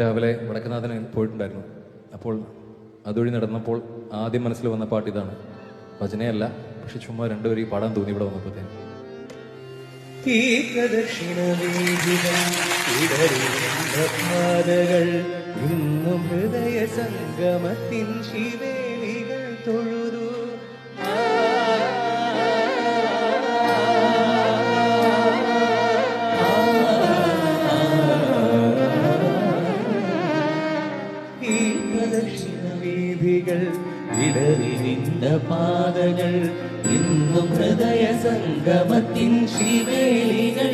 രാവിലെ വടക്കനാഥന് പോയിട്ടുണ്ടായിരുന്നു. അപ്പോൾ അതുവഴി നടന്നപ്പോൾ ആദ്യം മനസ്സിൽ വന്ന പാട്ട് ഇതാണ്. ഭജനയല്ല പക്ഷെ ചുമ്മാ രണ്ടുപേരും ഈ പാടാൻ തോന്നി ഇവിടെ പാതകൾ ഇന്നും ഹൃദയ സംഗമത്തിൻ ശിവേലികൾ പ്രദക്ഷിണ വീതികൾ ഇടറിനിന്ന പാതകൾ ഇന്നും ഹൃദയ സംഗമത്തിൻ ശിവേലികൾ